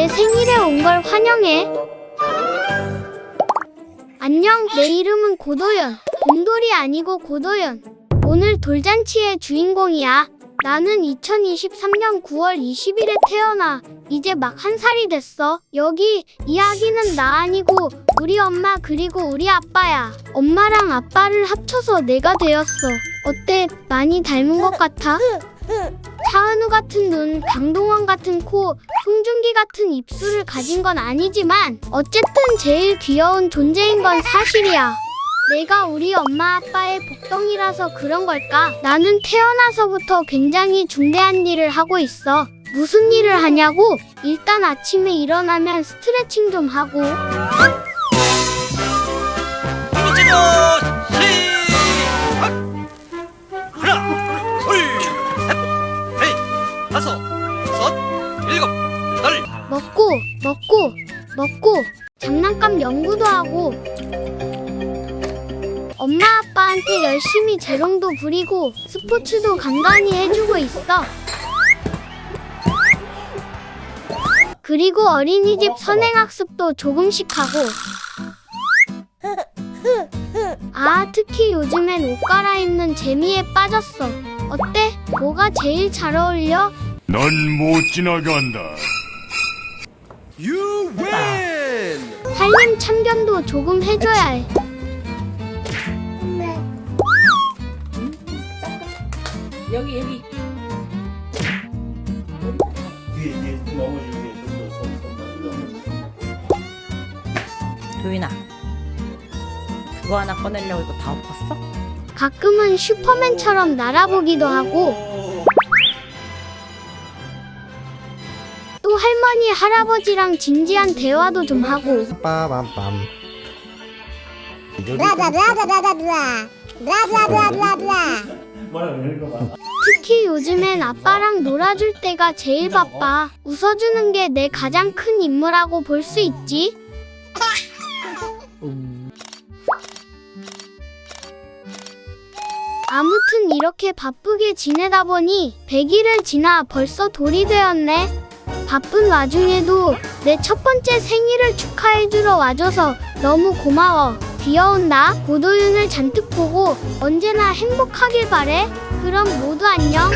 내 생일에 온 걸 환영해. 안녕, 내 이름은 고도연. 곰돌이 아니고 고도연. 오늘 돌잔치의 주인공이야. 나는 2023년 9월 20일에 태어나 이제 막 한 살이 됐어. 여기 이야기는 나 아니고 우리 엄마 그리고 우리 아빠야. 엄마랑 아빠를 합쳐서 내가 되었어. 어때? 많이 닮은 것 같아? 차은우 같은 눈, 강동원 같은 코, 송중기 같은 입술을 가진 건 아니지만 어쨌든 제일 귀여운 존재인 건 사실이야. 내가 우리 엄마 아빠의 복덩이라서 그런 걸까? 나는 태어나서부터 굉장히 중대한 일을 하고 있어. 무슨 일을 하냐고? 일단 아침에 일어나면 스트레칭 좀 하고 다섯, 여섯, 일곱, 여덟. 먹고 먹고 먹고 장난감 연구도 하고 엄마 아빠한테 열심히 재롱도 부리고 스포츠도 간간히 해주고 있어. 그리고 어린이집 선행학습도 조금씩 하고 아 특히 요즘엔 옷 갈아입는 재미에 빠졌어. 어때? 뭐가 제일 잘 어울려? 넌 못 지나간다. You win! 살림 참견도 조금 해줘야 해. 여기 여기 뒤에 뒤에 넘어지게 좀더 손 도윤아 그거 하나 꺼내려고 이거 다 엎었어? 가끔은 슈퍼맨처럼 날아보기도 하고 또 할머니 할아버지랑 진지한 대화도 좀 하고. 뭐라 읽어봐. 특히 요즘엔 아빠랑 놀아줄 때가 제일 바빠 웃어주는 게 내 가장 큰 임무라고 볼 수 있지 아무튼 이렇게 바쁘게 지내다 보니 100일을 지나 벌써 돌이 되었네. 바쁜 와중에도 내 첫 번째 생일을 축하해주러 와줘서 너무 고마워. 귀여운 나 고도윤을 잔뜩 보고 언제나 행복하길 바래. 그럼 모두 안녕.